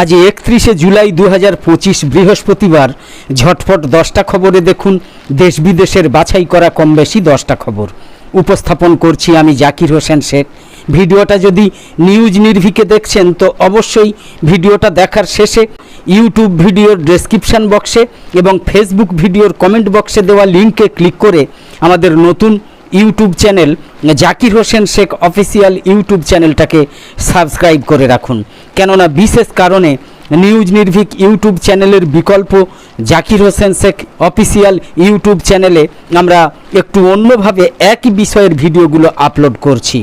আজ একত্রিশে জুলাই দু হাজার পঁচিশ বৃহস্পতিবার ঝটপট দশটা খবরে দেখুন দেশ বিদেশের বাছাই করা কম বেশি দশটা খবর। উপস্থাপন করছি আমি জাকির হোসেন শেখ ভিডিওটা যদি নিউজ নির্ভিকে দেখছেন, তো অবশ্যই ভিডিওটা দেখার শেষে ইউটিউব ভিডিওর ডেসক্রিপশন বক্সে এবং ফেসবুক ভিডিওর কমেন্ট বক্সে দেওয়া লিঙ্কে ক্লিক করে আমাদের নতুন YouTube channel Zakir Hossain Sheikh official YouTube চ্যানেলটাকে সাবস্ক্রাইব করে রাখুন। কেননা বিশেষ কারণে নিউজ নির্ভীক ইউটিউব চ্যানেলের বিকল্প জাকির হোসেন শেখ অফিসিয়াল ইউটিউব চ্যানেলে আমরা একটু অন্যভাবে একই বিষয়ের ভিডিওগুলো আপলোড করছি।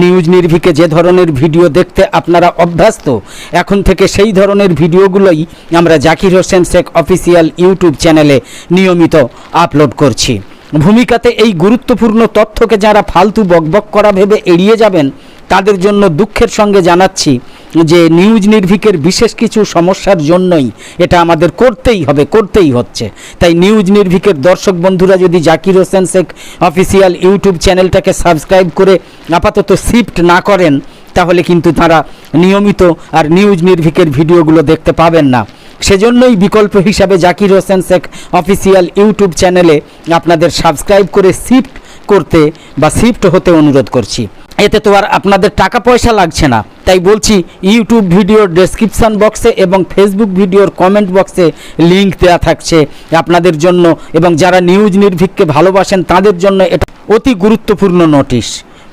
নিউজ নির্ভীকে যে ধরনের ভিডিও দেখতে আপনারা অভ্যস্ত, এখন থেকে সেই ধরনের ভিডিওগুলোই আমরা জাকির হোসেন শেখ অফিসিয়াল ইউটিউব চ্যানেলে নিয়মিত আপলোড করছি। ভূমিকাতে এই গুরুত্বপূর্ণ তথ্যকে যারা ফালতু বকবক করা ভেবে এড়িয়ে যাবেন তাদের জন্য দুঃখের সঙ্গে জানাচ্ছি যে নিউজ নির্ভিকের বিশেষ কিছু সমস্যার জন্যই এটা আমাদের করতেই হবে, করতেই হচ্ছে। তাই নিউজ নির্ভিকের দর্শক বন্ধুরা, যদি জাকির হোসেন শেখ অফিসিয়াল ইউটিউব চ্যানেলটাকে সাবস্ক্রাইব করে আপাতত শিফট না করেন, তাহলে কিন্তু তারা নিয়মিত আর নিউজ নির্ভিকের ভিডিওগুলো দেখতে পাবেন না। সেজন্যই বিকল্প হিসাবে জাকির হোসেন শেখ অফিসিয়াল ইউটিউব চ্যানেলে আপনাদের সাবস্ক্রাইব করে শিফট করতে বা শিফট হতে অনুরোধ করছি। এতে তো আর আপনাদের টাকা পয়সা লাগছে না। তাই বলছি ইউটিউব ভিডিওর ডেসক্রিপশান বক্সে এবং ফেসবুক ভিডিওর কমেন্ট বক্সে লিঙ্ক দেওয়া থাকছে আপনাদের জন্য এবং যারা নিউজ নির্ভীককে ভালোবাসেন, তাদের জন্য এটা অতি গুরুত্বপূর্ণ নোটিশ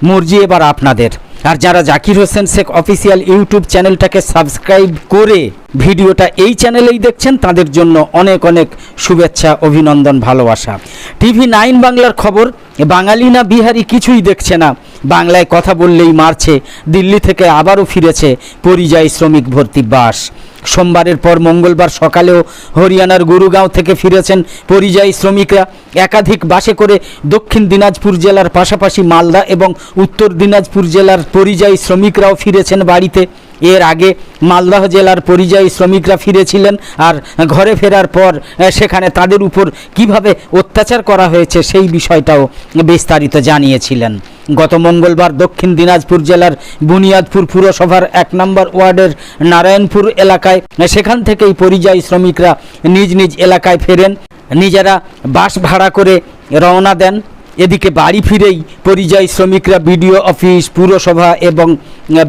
মর্জি এবার আপনাদের। আর যারা জাকির হোসেন শেখ অফিসিয়াল ইউটিউব চ্যানেলটাকে সাবস্ক্রাইব করে ভিডিওটা এই চ্যানেলেই দেখছেন, তাদের জন্য অনেক অনেক শুভেচ্ছা, অভিনন্দন, ভালোবাসা। টিভি নাইন বাংলার খবর, বাঙালি না বিহারি কিছুই দেখছে না। বাংলায় কথা বললেই মারছে, দিল্লি থেকে আবারও ফিরেছে পরিযায়ী শ্রমিক ভর্তি বাস। সোমবারের পর মঙ্গলবার সকালেও হরিয়ানার গুরুগাঁও থেকে ফিরেছেন পরিযায়ী শ্রমিকরা। একাধিক বাসে করে দক্ষিণ দিনাজপুর জেলার পাশাপাশি মালদা এবং উত্তর দিনাজপুর জেলার পরিযায়ী শ্রমিকরাও ফিরেছেন বাড়িতে। এর আগে মালদহ জেলার পরিযায়ী শ্রমিকরা ফিরেছিলেন আর ঘরে ফেরার পর সেখানে তাদের উপর কীভাবে অত্যাচার করা হয়েছে সেই বিষয়টাও বিস্তারিত জানিয়েছিলেন। গত মঙ্গলবার দক্ষিণ দিনাজপুর জেলার বুনিয়াদপুর পুরসভার এক নম্বর ওয়ার্ডের নারায়ণপুর এলাকায় সেখান থেকেই পরিযায়ী শ্রমিকরা নিজ নিজ এলাকায় ফেরেন। নিজেরা বাস ভাড়া করে রওনা দেন। এদিকে বাড়ি ফিরেই পরিযায়ী শ্রমিকরা বিডিও অফিস, পুরসভা এবং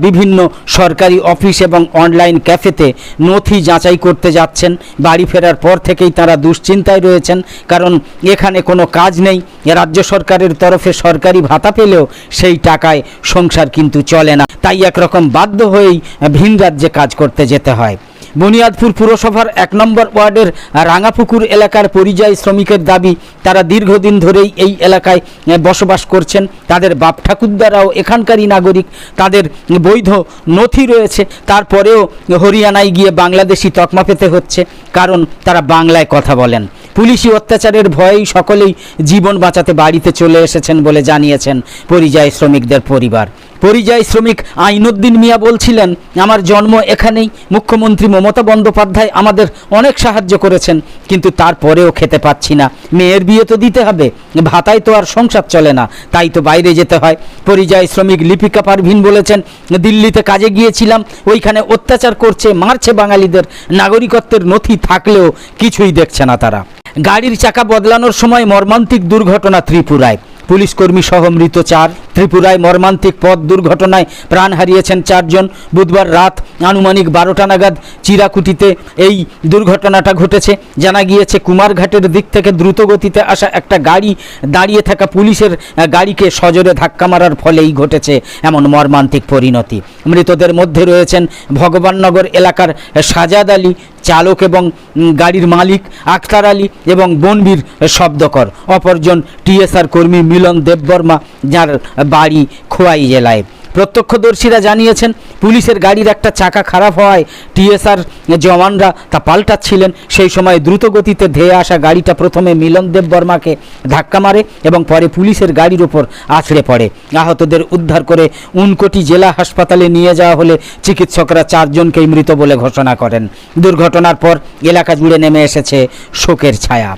বিভিন্ন সরকারি অফিস এবং অনলাইন ক্যাফেতে নথি যাচাই করতে যাচ্ছেন। বাড়ি ফেরার পর থেকেই তারা দুশ্চিন্তায় রয়েছেন কারণ এখানে কোনো কাজ নেই। রাজ্য সরকারের তরফে সরকারি ভাতা পেলেও সেই টাকায় সংসার কিন্তু চলে না। তাই একরকম বাধ্য হয়েই ভিন রাজ্যে কাজ করতে যেতে হয়। বুনিয়াদপুর পুরসভার এক নম্বর ওয়ার্ডের রাঙাপুকুর এলাকার পরিযায়ী শ্রমিকের দাবি, তারা দীর্ঘদিন ধরেই এই এলাকায় বসবাস করছেন। তাদের বাপ ঠাকুরদারাও এখানকারই নাগরিক। তাদের বৈধ নথি রয়েছে। তারপরেও হরিয়ানায় গিয়ে বাংলাদেশি তকমা পেতে হচ্ছে, কারণ তারা বাংলায় কথা বলেন। পুলিশি অত্যাচারের ভয়েই সকলেই জীবন বাঁচাতে বাড়িতে চলে এসেছেন বলে জানিয়েছেন পরিযায়ী শ্রমিকদের পরিবার। পরিযায়ী শ্রমিক আইনুদ্দিন মিয়া বলছিলেন, আমার জন্ম এখানেই। মুখ্যমন্ত্রী মমতা বন্দ্যোপাধ্যায় আমাদের অনেক সাহায্য করেছেন, কিন্তু তারপরেও খেতে পাচ্ছি না। মেয়ের বিয়ে তো দিতে হবে। ভাতায় তো আর সংসার চলে না, তাই তো বাইরে যেতে হয়। পরিযায়ী শ্রমিক লিপিকা পারভিন বলেছেন, দিল্লিতে কাজে গিয়েছিলাম, ওইখানে অত্যাচার করছে, মারছে বাঙালিদের। নাগরিকত্বের নথি থাকলেও কিছুই দেখছে না তারা। গাড়ির চাকা বদলানোর সময় মর্মান্তিক দুর্ঘটনা ত্রিপুরায়। পুলিশ কর্মী সহ মৃত চার। ত্রিপুরায় মর্মান্তিক পথ দুর্ঘটনায় প্রাণ হারিয়েছেন চারজন। বুধবার রাত আনুমানিক বারোটা নাগাদ চিরাকুটিতে এই দুর্ঘটনাটা ঘটেছে। জানা গিয়েছে, কুমারঘাটের দিক থেকে দ্রুত গতিতে আসা একটা গাড়ি, দাঁড়িয়ে থাকা পুলিশের গাড়িকে সজোরে ধাক্কা মারার ফলেই ঘটেছে এমন মর্মান্তিক পরিণতি। মৃতদের মধ্যে রয়েছেন ভগবাননগর এলাকার সাজাদ আলী চালক এবং গাড়ির মালিক আখতার আলী এবং বনবীর শব্দকর। অপরজন টিএসআর কর্মী মিলন দেববর্মা, যার বাড়ি খোয়াই জেলায়। প্রত্যক্ষদর্শীরা জানিয়েছেন, পুলিশের গাড়ির একটা চাকা খারাপ হওয়ায় টিএসআর জওয়ানরা তা পাল্টাচ্ছিলেন। সেই সময় দ্রুত গতিতে ধেয়ে আসা গাড়িটা প্রথমে মিলন দেব বর্মাকে ধাক্কা মারে এবং পরে পুলিশের গাড়ির ওপর আছড়ে পড়ে। আহতদের উদ্ধার করে উনকোটি জেলা হাসপাতালে নিয়ে যাওয়া হলে চিকিৎসকরা চারজনকেই মৃত বলে ঘোষণা করেন। দুর্ঘটনার পর এলাকা জুড়ে নেমে এসেছে শোকের ছায়া।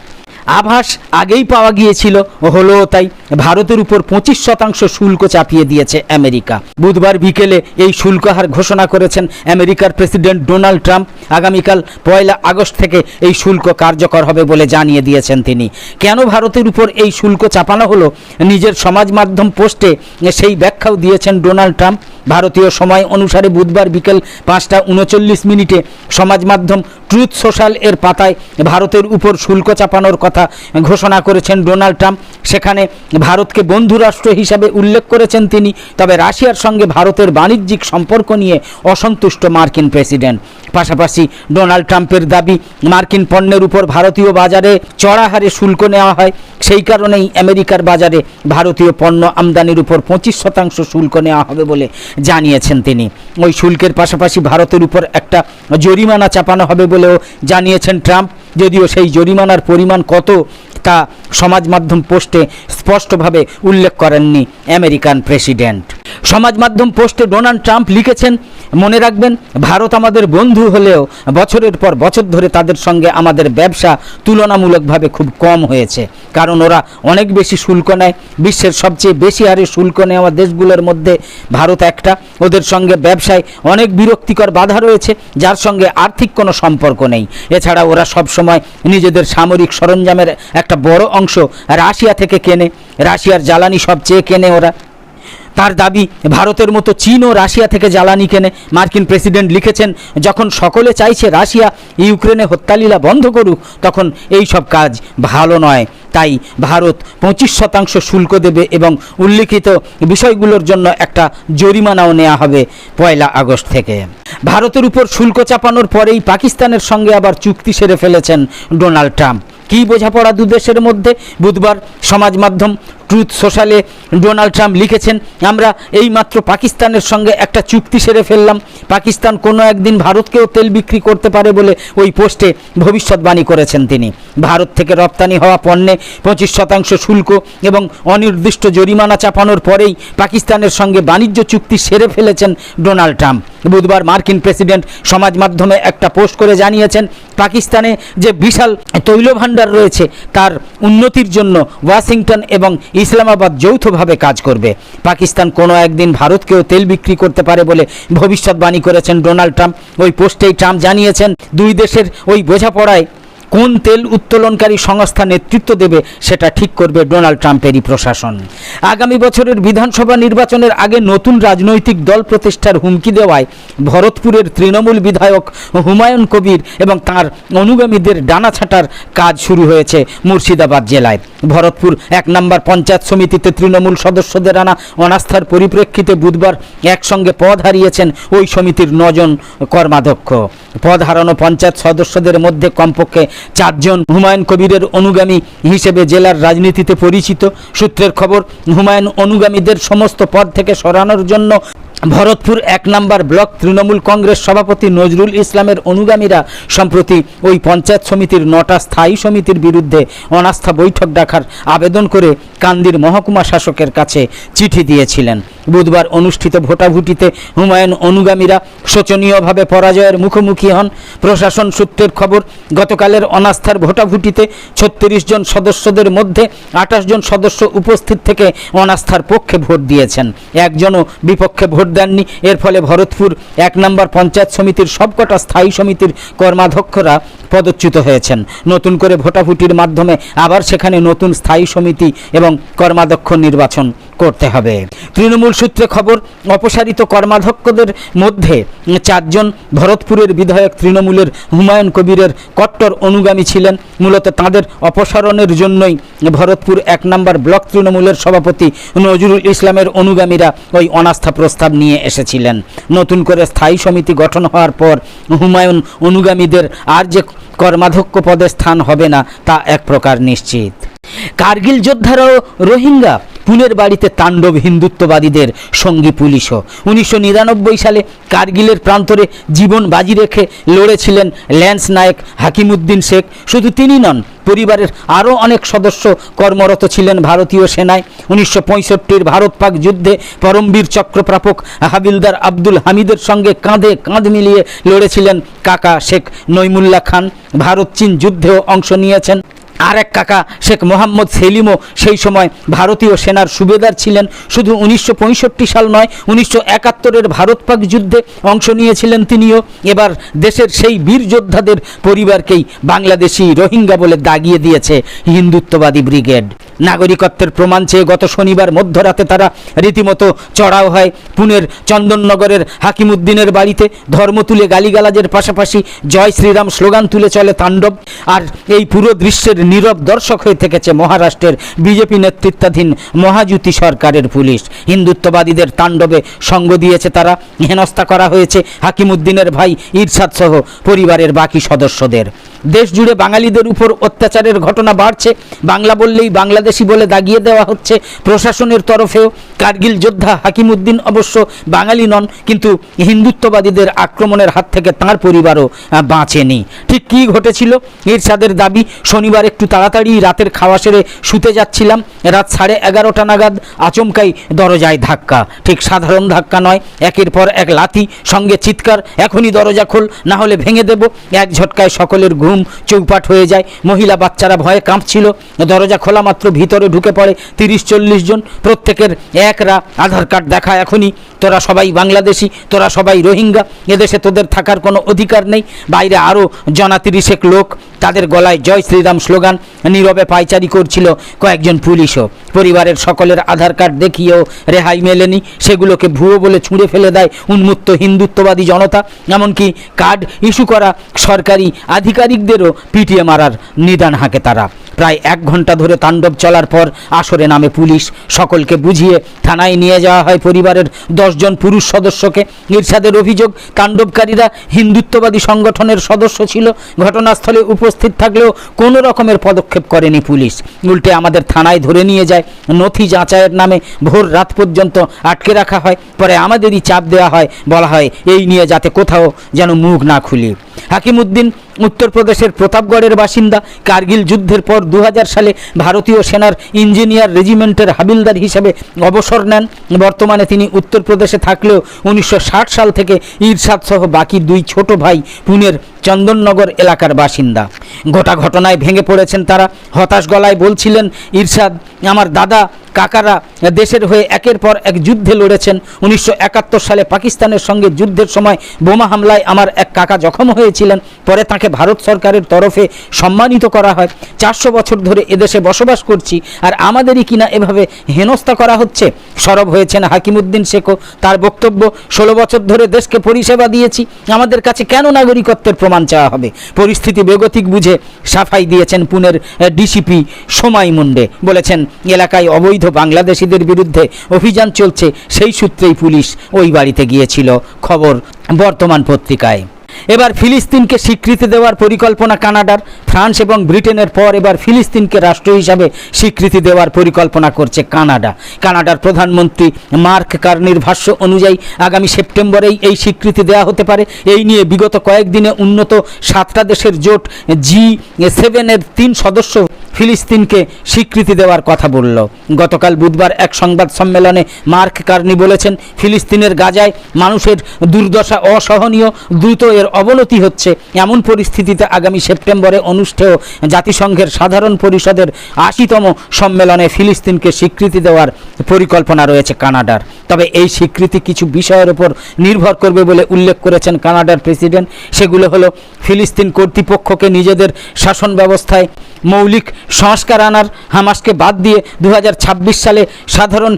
আভাস আগেই পাওয়া গিয়েছিল, হলো তাই ভারতের উপর পঁচিশ শতাংশ শুল্ক চাপিয়ে দিয়েছে আমেরিকা। বুধবার বিকেলে এই শুল্ক হার ঘোষণা করেছেন আমেরিকার প্রেসিডেন্ট ডোনাল্ড ট্রাম্প। আগামীকাল পয়লা আগস্ট থেকে এই শুল্ক কার্যকর হবে বলে জানিয়ে দিয়েছেন তিনি। কেন ভারতের উপর এই শুল্ক চাপানো হলো? নিজের সমাজ মাধ্যম পোস্টে সেই ব্যাখ্যাও দিয়েছেন ডোনাল্ড ট্রাম্প। ভারতীয় সময় অনুসারে বুধবার বিকেল পাঁচটা উনচল্লিশ মিনিটে সমাজ মাধ্যম ট্রুথ সোশ্যাল এর পাতায় ভারতের উপর শুল্ক চাপানোর কথা ঘোষণা করেছেন ডোনাল্ড ট্রাম্প। সেখানে ভারতকে বন্ধু রাষ্ট্র হিসাবে উল্লেখ করেছেন তিনি, তবে রাশিয়ার সঙ্গে ভারতের বাণিজ্যিক সম্পর্ক নিয়ে অসন্তুষ্ট মার্কিন প্রেসিডেন্ট। পাশাপাশি ডোনাল্ড ট্রাম্পের দাবি, মার্কিন পণ্যের উপর ভারতীয় বাজারে চড়া হারে শুল্ক নেওয়া হয়। সেই কারণেই আমেরিকার বাজারে ভারতীয় পণ্য আমদানির উপর পঁচিশ শতাংশ শুল্ক নেওয়া হবে বলে জানিয়েছেন তিনি। ওই শুল্কের পাশাপাশি ভারতের উপর একটা জরিমানা চাপানো হবে বলেও জানিয়েছেন ট্রাম্প। যদিও সেই জরিমানার পরিমাণ কত তা সমাজ মাধ্যম পোস্টে স্পষ্টভাবে উল্লেখ করেননি আমেরিকান প্রেসিডেন্ট। সমাজ মাধ্যম পোস্টে ডোনাল্ড ট্রাম্প লিখেছেন, মনে রাখবেন, ভারত আমাদের বন্ধু হলেও বছরের পর বছর ধরে তাদের সঙ্গে আমাদের ব্যবসা তুলনামূলকভাবে খুব কম হয়েছে। কারণ ওরা অনেক বেশি শুল্ক নেয়। বিশ্বের সবচেয়ে বেশি হারে শুল্ক নেওয়া দেশগুলোর মধ্যে ভারত একটা। ওদের সঙ্গে ব্যবসায় অনেক বিরক্তিকর বাধা রয়েছে, যার সঙ্গে আর্থিক কোনো সম্পর্ক নেই। এছাড়া ওরা সব সময় নিজেদের সামরিক সরঞ্জামের একটা বড় অংশ রাশিয়া থেকে কেনে, রাশিয়ার জ্বালানি সবচেয়ে কেনে ওরা। তার দাবি, ভারতের মতো চীন ও রাশিয়া থেকে জ্বালানি কেনে। মার্কিন প্রেসিডেন্ট লিখেছেন, যখন সকলে চাইছে রাশিয়া ইউক্রেনে হত্যালীলা বন্ধ করুক, তখন এই সব কাজ ভালো নয়। তাই ভারত পঁচিশ শতাংশ শুল্ক দেবে এবং উল্লিখিত বিষয়গুলোর জন্য একটা জরিমানাও নেওয়া হবে পয়লা আগস্ট থেকে। ভারতের উপর শুল্ক চাপানোর পরেই পাকিস্তানের সঙ্গে আবার চুক্তি সেরে ফেলেছেন ডোনাল্ড ট্রাম্প। কী বোঝাপড়া দুদেশের মধ্যে? বুধবার সমাজ মাধ্যম ট্রুথ সোশ্যালে ডোনাল্ড ট্রাম্প লিখেছেন, আমরা এই মাত্র পাকিস্তানের সঙ্গে একটা চুক্তি সেরে ফেললাম। পাকিস্তান কোনো একদিন ভারতকেও তেল বিক্রি করতে পারে বলে ওই পোস্টে ভবিষ্যৎবাণী করেছেন তিনি। ভারত থেকে রপ্তানি হওয়া পণ্যে পঁচিশ শতাংশ শুল্ক এবং অনির্দিষ্ট জরিমানা চাপানোর পরেই পাকিস্তানের সঙ্গে বাণিজ্য চুক্তি সেরে ফেলেছেন ডোনাল্ড ট্রাম্প বুধবার মার্কিন প্রেসিডেন্ট সমাজ মাধ্যমে একটা পোস্ট করে জানিয়েছেন, পাকিস্তানে যে বিশাল তৈল ভাণ্ডার রয়েছে, তার উন্নতির জন্য ওয়াশিংটন এবং ইসলামাবাদ যৌথভাবে কাজ করবে। পাকিস্তান কোনো একদিন ভারতকেও তেল বিক্রি করতে পারে বলে ভবিষ্যৎবাণী করেছেন ডোনাল্ড ট্রাম্প। ওই পোস্টেই ট্রাম্প জানিয়েছেন, দুই দেশের ওই বোঝাপড়ায় কোন তেল উত্তোলনকারী সংস্থা নেতৃত্ব দেবে সেটা ঠিক করবে ডোনাল্ড ট্রাম্পেরই প্রশাসন। আগামী বছরের বিধানসভা নির্বাচনের আগে নতুন রাজনৈতিক দল প্রতিষ্ঠার হুমকি দেওয়ায় ভরতপুরের তৃণমূল বিধায়ক হুমায়ুন কবির এবং তার অনুগামীদের ডানা ছাঁটার কাজ শুরু হয়েছে মুর্শিদাবাদ জেলায়। ভরতপুর এক নম্বর পঞ্চায়েত সমিতিতে তৃণমূল সদস্যদের আনা অনাস্থার পরিপ্রেক্ষিতে বুধবার একসঙ্গে পদ হারিয়েছেন ওই সমিতির নজন কর্মাধ্যক্ষ। পদ হারানো পঞ্চায়েত সদস্যদের মধ্যে কমপক্ষে চারজন হুমায়ুন কবিরের অনুগামী হিসেবে জেলার রাজনীতিতে পরিচিত। সূত্রের খবর, হুমায়ুন অনুগামীদের সমস্ত পদ থেকে সরানোর জন্য ভরতপুর এক নম্বর ব্লক তৃণমূল কংগ্রেস সভাপতি নজরুল ইসলামের অনুগামীরা সম্প্রতি ওই পঞ্চায়েত সমিতির নটা স্থায়ী সমিতির বিরুদ্ধে অনাস্থা বৈঠক ডাকার আবেদন করে কান্দির মহকুমা শাসকের কাছে চিঠি দিয়েছিলেন। বুধবার অনুষ্ঠিত ভোটাভুটিতে হুমায়ুন অনুগামীরা শোচনীয়ভাবে পরাজয়ের মুখোমুখি হন। প্রশাসন সূত্রের খবর, গতকালের অনাস্থার ভোটাভুটিতে ছত্রিশ জন সদস্যদের মধ্যে আঠাশ জন সদস্য উপস্থিত থেকে অনাস্থার পক্ষে ভোট দিয়েছেন। একজনও বিপক্ষে ভোট দেননি। এর ফলে ভরতপুর এক নম্বর পঞ্চায়েত সমিতির সবকটা স্থায়ী সমিতির কর্মাধ্যক্ষরা পদচ্যুত হয়েছেন। নতুন করে ভোটাভুটির মাধ্যমে আবার সেখানে নতুন স্থায়ী সমিতি এবং কর্মাধ্যক্ষ নির্বাচন। করতে হবে। তৃণমূল সূত্রে খবর, অপসারিত কর্মাধ্যক্ষদের মধ্যে চারজন ভরতপুরের বিধায়ক তৃণমূলের হুমায়ুন কবিরের কট্টর অনুগামী ছিলেন। মূলত তাদের অপসারণের জন্যই ভরতপুর এক নম্বর ব্লক তৃণমূলের সভাপতি নজরুল ইসলামের অনুগামীরা ওই অনাস্থা প্রস্তাব নিয়ে এসেছিলেন। নতুন করে স্থায়ী সমিতি গঠন হওয়ার পর হুমায়ুন অনুগামীদের আর যে কর্মাধ্যক্ষ পদে স্থান হবে না, তা এক প্রকার নিশ্চিত। কার্গিল যোদ্ধারাও রোহিঙ্গা। পুলের বাড়িতে তাণ্ডব হিন্দুত্ববাদীদের সঙ্গী পুলিশও। উনিশশো নিরানব্বই সালে কার্গিলের প্রান্তরে জীবন বাজি রেখে লড়েছিলেন ল্যান্স নায়ক হাকিমুদ্দিন শেখ। শুধু তিনি নন, পরিবারের আরও অনেক সদস্য কর্মরত ছিলেন ভারতীয় সেনায়। উনিশশো পঁয়ষট্টির ভারত পাক যুদ্ধে পরমবীর চক্রপ্রাপক হাবিলদার আব্দুল হামিদের সঙ্গে কাঁধে কাঁধ মিলিয়ে লড়েছিলেন কাকা শেখ নইমুল্লাহ খান। ভারত চীন যুদ্ধেও অংশ নিয়েছেন। আর এক কাকা, শেখ মোহাম্মদ সেলিমও সেই সময় ভারতীয় সেনার সুবেদার ছিলেন। শুধু উনিশশো পঁয়ষট্টি সাল নয়, উনিশশো একাত্তরের ভারত পাক যুদ্ধে অংশ নিয়েছিলেন তিনিও। এবার দেশের সেই বীর যোদ্ধাদের পরিবারকেই বাংলাদেশি রোহিঙ্গা বলে দাগিয়ে দিয়েছে হিন্দুত্ববাদী ব্রিগেড। নাগরিকত্বের প্রমাণ চেয়ে গত শনিবার মধ্যরাতে তারা রীতিমতো চড়াও হয় পুনের চন্দননগরের হাকিমুদ্দিনের বাড়িতে। ধর্ম তুলে গালিগালাজের পাশাপাশি জয় শ্রীরাম স্লোগান তুলে চলে তাণ্ডব। আর এই পুরো দৃশ্যের নীরব দর্শক হয়ে থেকেছে মহারাষ্ট্রের বিজেপি নেতৃত্বাধীন মহাজুতি সরকারের পুলিশ। হিন্দুত্ববাদীদের তাণ্ডবে সঙ্গ দিয়েছে তারা। হেনস্থা করা হয়েছে হাকিমুদ্দিনের ভাই ইরশাদ সহ পরিবারের বাকি সদস্যদের। দেশ জুড়ে বাঙালিদের উপর অত্যাচারের ঘটনা বাড়ছে। বাংলা বললেই বাংলাদেশি বলে দাগিয়ে দেওয়া হচ্ছে। প্রশাসনের তরফেও কার্গিল যোদ্ধা হাকিমুদ্দিন অবশ্য বাঙালি নন, কিন্তু হিন্দুত্ববাদীদের আক্রমণের হাত থেকে তার পরিবারও বাঁচেনি। ঠিক কী ঘটেছিল? ইরশাদের দাবি, শনিবার একটু তাড়াতাড়ি রাতের খাওয়া সেরে শুতে যাচ্ছিলাম। রাত সাড়ে এগারোটা নাগাদ আচমকাই দরজায় ধাক্কা। ঠিক সাধারণ ধাক্কা নয়, একের পর এক লাথি, সঙ্গে চিৎকার, এখনই দরজা খোল, না হলে ভেঙে দেব। এক ঝটকায় সকলের ঘুম চৌপাট হয়ে যায়। মহিলা বাচ্চারা ভয়ে কাঁপছিল। দরজা খোলা মাত্র ভিতরে ঢুকে পড়ে তিরিশ চল্লিশ জন। প্রত্যেকের একরা আধার কার্ড দেখা এখনই। তোরা সবাই বাংলাদেশি, তোরা সবাই রোহিঙ্গা। এদেশে তোদের থাকার কোনো অধিকার নেই। বাইরে আরও জনা তিরিশেক লোক। তাদের গলায় জয় শ্রীরাম স্লোগান নীরবে পায়চারি করছিল কয়েকজন পুলিশও। পরিবারের সকলের আধার কার্ড দেখিয়েও রেহাই মেলেনি। সেগুলোকে ভুয়ো বলে ছুঁড়ে ফেলে দেয় উন্মুক্ত হিন্দুত্ববাদী জনতা। এমনকি কার্ড ইস্যু করা সরকারি আধিকারিকদেরও পিটিয়ে মারার নিদান হাঁকে তারা। প্রায় এক ঘণ্টা ধরে তাণ্ডব চলার পর আসরে নামে পুলিশ। সকলকে বুঝিয়ে থানায় নিয়ে যাওয়া হয় পরিবারের দশজন পুরুষ সদস্যকে। ইরশাদের অভিযোগ, তাণ্ডবকারীরা হিন্দুত্ববাদী সংগঠনের সদস্য ছিল। ঘটনাস্থলে উপস্থিত থাকলেও কোনো রকমের পদক্ষেপ করেনি পুলিশ। উল্টে আমাদের থানায় ধরে নিয়ে যায়। নথি যাচাইয়ের নামে ভোর রাত পর্যন্ত আটকে রাখা হয়। পরে আমাদেরই চাপ দেওয়া হয়। বলা হয়, এই নিয়ে যাতে কোথাও যেন মুখ না খুলি। হাকিমুদ্দিন উত্তরপ্রদেশের প্রতাপগড়ের বাসিন্দা কার্গিল যুদ্ধের পর দু হাজার সালে ভারতীয় সেনার ইঞ্জিনিয়ার রেজিমেন্টের হাবিলদার হিসেবে অবসর নেন। বর্তমানে তিনি উত্তরপ্রদেশে থাকলেও উনিশশো ষাট সাল থেকে ইরশাদ সহ বাকি দুই ছোট ভাই পুনের চন্দননগর এলাকার বাসিন্দা। গোটা ঘটনায় ভেঙে পড়েছেন তারা। হতাশ গলায় বলছিলেন, ইরশাদ, আমার দাদা কাকারা দেশের হয়ে একের পর এক যুদ্ধে লড়েছেন। উনিশশো একাত্তর সালে পাকিস্তানের সঙ্গে যুদ্ধের সময় বোমা হামলায় আমার এক কাকা জখম হয়েছিলেন। পরে তাকে ভারত সরকারের তরফে সম্মানিত করা হয়। চারশো বছর ধরে এদেশে বসবাস করছি, আর আমাদেরই কিনা এভাবে হেনস্থা করা হচ্ছে? সরব হয়েছেন হাকিমুদ্দিন শেখও। তার বক্তব্য, ষোলো বছর ধরে দেশকে পরিষেবা দিয়েছি, আমাদের কাছে কেন নাগরিকত্বের প্রমাণ চাওয়া হবে? পরিস্থিতি বেগতিক বুঝে সাফাই দিয়েছেন পুনের ডিসিপি সোমাই মুন্ডে। বলেছেন, এলাকায় অবৈধ বাংলাদেশিদের বিরুদ্ধে অভিযান চলছে, সেই সূত্রেই পুলিশ ওই বাড়িতে গিয়েছিল। খবর বর্তমান পত্রিকায়। এবার ফিলিস্তিনকে স্বীকৃতি দেওয়ার পরিকল্পনা কানাডার, ফ্রান্স এবং ব্রিটেনের পর এবার ফিলিস্তিনকে রাষ্ট্র হিসাবে স্বীকৃতি দেওয়ার পরিকল্পনা করছে কানাডা। কানাডার প্রধানমন্ত্রী মার্ক কার্নির ভাষ্য অনুযায়ী আগামী সেপ্টেম্বরেই এই স্বীকৃতি দেওয়া হতে পারে। এই নিয়ে বিগত কয়েকদিনে উন্নত সাতটা দেশের জোট জি সেভেনের তিন সদস্য ফিলিস্তিনকে স্বীকৃতি দেওয়ার কথা বলল। গতকাল বুধবার এক সংবাদ সম্মেলনে মার্ক কার্নি বলেছেন, ফিলিস্তিনের গাজায় মানুষের দুর্দশা অসহনীয়, দ্রুত এর অবনতি হচ্ছে। এমন পরিস্থিতিতে আগামী সেপ্টেম্বরে অনুষ্ঠেয় জাতিসংঘের সাধারণ পরিষদের আশিতম সম্মেলনে ফিলিস্তিনকে স্বীকৃতি দেওয়ার পরিকল্পনা রয়েছে কানাডার। তবে এই স্বীকৃতি কিছু বিষয়ের উপর নির্ভর করবে বলে উল্লেখ করেছেন কানাডার প্রেসিডেন্ট। সেগুলো হলো, ফিলিস্তিন কর্তৃপক্ষকে নিজেদের শাসন ব্যবস্থায় মৌলিক সংস্কার আনার হামাসকে বাদ দিয়ে দু হাজার ছাব্বিশ সালে সাধারণ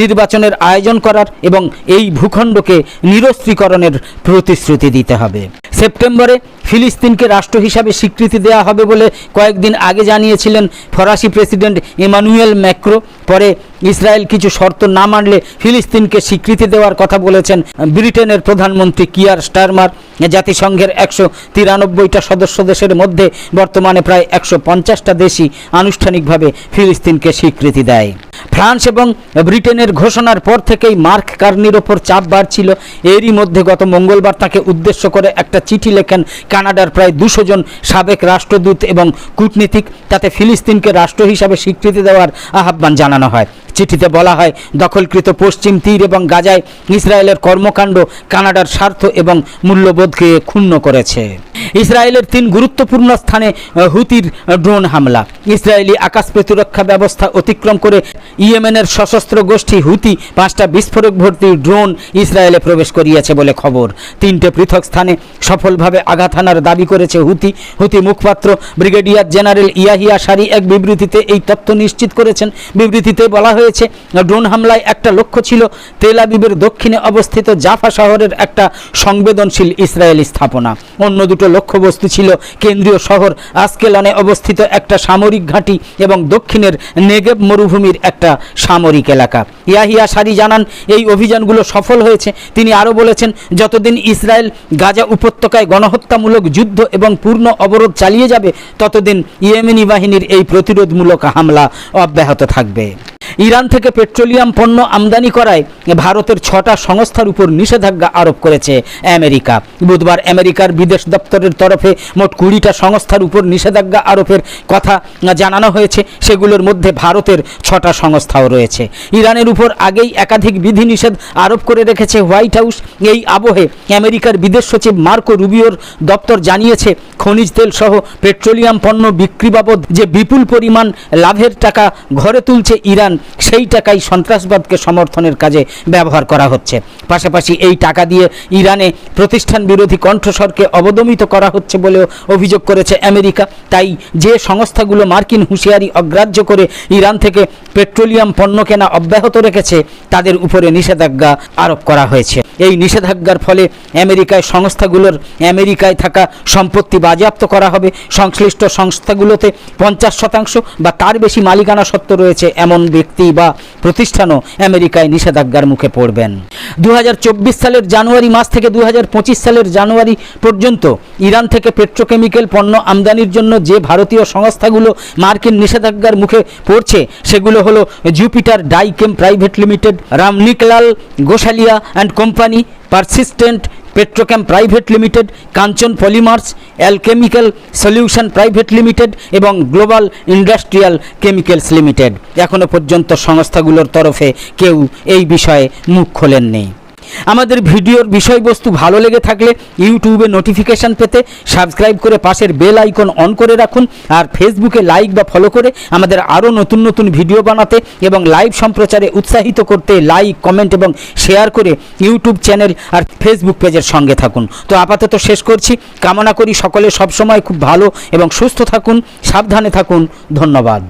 নির্বাচনের আয়োজন করার এবং এই ভূখণ্ডকে নিরস্ত্রীকরণের প্রতিশ্রুতি দিতে হবে। সেপ্টেম্বরে ফিলিস্তিনকে রাষ্ট্র হিসাবে স্বীকৃতি দেওয়া হবে বলে কয়েকদিন আগে জানিয়েছিলেন ফরাসি প্রেসিডেন্ট ইমানুয়েল ম্যাক্রো। পরে ইসরায়েল কিছু শর্ত না মানলে ফিলিস্তিনকে স্বীকৃতি দেওয়ার কথা বলেছেন ব্রিটেনের প্রধানমন্ত্রী কিয়ার স্টারমার। জাতিসংঘের একশো তিরানব্বইটা সদস্য দেশের মধ্যে বর্তমানে প্রায় একশো পঞ্চাশটা দেশই আনুষ্ঠানিকভাবে ফিলিস্তিনকে স্বীকৃতি দেয়। ফ্রান্স এবং ব্রিটেনের ঘোষণার পর থেকেই মার্ক কার্নির ওপর চাপ বাড়ছিল। এরই মধ্যে গত মঙ্গলবার তাকে উদ্দেশ্য করে একটা চিঠি লেখেন কানাডার প্রায় দুশো জন সাবেক রাষ্ট্রদূত এবং কূটনীতিক। তাতে ফিলিস্তিনকে রাষ্ট্র হিসাবে স্বীকৃতি দেওয়ার আহ্বান জানানো হয়। চিঠিতে বলা হয়, দখলকৃত পশ্চিম তীর এবং গাজায় ইসরায়েলের কর্মকাণ্ড কানাডার স্বার্থ এবং মূল্যবোধকে ক্ষুণ্ণ করেছে। ইসরায়েলের তিন গুরুত্বপূর্ণ স্থানে হুতির ড্রোন হামলা। ইসরায়েলি আকাশ প্রতিরক্ষা ব্যবস্থা অতিক্রম করে ইয়েমেনের সশস্ত্র গোষ্ঠী হুতি পাঁচটা বিস্ফোরক ভর্তি ড্রোন ইসরায়েলে প্রবেশ করিয়েছে বলে খবর। তিনটে পৃথক স্থানে সফলভাবে আঘাত হানার দাবি করেছে হুতি। হুতি মুখপাত্র ব্রিগেডিয়ার জেনারেল ইয়াহিয়া সারি এক বিবৃতিতে এই তথ্য নিশ্চিত করেছেন। বিবৃতিতে বলা হয়েছে ড্রোন হামলায় একটা লক্ষ্য ছিল, তেল আবিবের দক্ষিণে অবস্থিত জাফা শহরের একটা সংবেদনশীল ইসরায়েলি স্থাপনা। অন্য দুটো লক্ষ্যবস্তু ছিল কেন্দ্রীয় শহর আসকেলনে অবস্থিত একটা সামরিক ঘাঁটি এবং দক্ষিণের নেগেব মরুভূমির একটা সামরিক এলাকা। ইয়াহিয়া সারি জানান, এই অভিযানগুলো সফল হয়েছে। তিনি আরও বলেছেন, যতদিন ইসরায়েল গাজা উপত্যকায় গণহত্যামূলক যুদ্ধ এবং পূর্ণ অবরোধ চালিয়ে যাবে, ততদিন ইয়েমেনি বাহিনীর এই প্রতিরোধমূলক হামলা অব্যাহত থাকবে। ইরান থেকে পেট্রোলিয়াম পণ্য আমদানি করায় ভারতের ছটা সংস্থার উপর নিষেধাজ্ঞা আরোপ করেছে আমেরিকা। বুধবার আমেরিকার বিদেশ দপ্তরের তরফে মোট কুড়িটা সংস্থার উপর নিষেধাজ্ঞা আরোপের কথা জানানো হয়েছে। সেগুলোর মধ্যে ভারতের ছটা সংস্থাও রয়েছে। ইরানের উপর আগেই একাধিক বিধিনিষেধ আরোপ করে রেখেছে হোয়াইট হাউস। এই আবহে আমেরিকার বিদেশ সচিব মার্কো রুবিওর দপ্তর জানিয়েছে, খনিজ তেল সহ পেট্রোলিয়াম পণ্য বিক্রি বাবদ যে বিপুল পরিমাণ লাভের টাকা ঘরে তুলছে ইরান সেই টাকাই সন্ত্রাসবাদকে সমর্থনের কাজে ব্যবহার করা হচ্ছে। পাশাপাশি এই টাকা দিয়ে ইরানে প্রতিষ্ঠান বিরোধী কণ্ঠস্বরকে অবদমিত করা হচ্ছে বলেও অভিযোগ করেছে আমেরিকা। তাই যে সংস্থাগুলো মার্কিন হুঁশিয়ারি অগ্রাহ্য করে ইরান থেকে পেট্রোলিয়াম পণ্য কেনা অব্যাহত রেখেছে, তাদের উপরে নিষেধাজ্ঞা আরোপ করা হয়েছে। এই নিষেধাজ্ঞার ফলে আমেরিকায় সংস্থাগুলোর আমেরিকায় থাকা সম্পত্তি বাজেয়াপ্ত করা হবে। সংশ্লিষ্ট সংস্থাগুলোতে পঞ্চাশ শতাংশ বা তার বেশি মালিকানা সত্ত্ব রয়েছে এমন ব্যক্তি বা প্রতিষ্ঠানও আমেরিকায় নিষেধাজ্ঞার মুখে পড়বেন। দু হাজার চব্বিশ সালের জানুয়ারি মাস থেকে দু হাজার পঁচিশ সালের জানুয়ারি পর্যন্ত ইরান থেকে পেট্রোকেমিক্যাল পণ্য আমদানির জন্য যে ভারতীয় সংস্থাগুলো মার্কিন নিষেধাজ্ঞার মুখে পড়ছে, সেগুলো হলো Jupiter, Dyechem private limited, Ramniklal Gosalia and company, persistent petrochem private limited, Kanchan polymers alchemical solution private limited এবং গ্লোবাল ইন্ডাস্ট্রিয়াল কেমিক্যালস লিমিটেড। এখনও পর্যন্ত সংস্থাগুলোর তরফে কেউ এই বিষয়ে মুখ খোলেননি। আমাদের ভিডিওর বিষয়বস্তু ভালো লেগে থাকলে ইউটিউবে নোটিফিকেশান পেতে সাবস্ক্রাইব করে পাশের বেল আইকন অন করে রাখুন আর ফেসবুকে লাইক বা ফলো করে আমাদের আরও নতুন নতুন ভিডিও বানাতে এবং লাইভ সম্প্রচারে উৎসাহিত করতে লাইক কমেন্ট এবং শেয়ার করে ইউটিউব চ্যানেল আর ফেসবুক পেজের সঙ্গে থাকুন। তো আপাতত শেষ করছি। কামনা করি সকলে সবসময় খুব ভালো এবং সুস্থ থাকুন, সাবধানে থাকুন। ধন্যবাদ।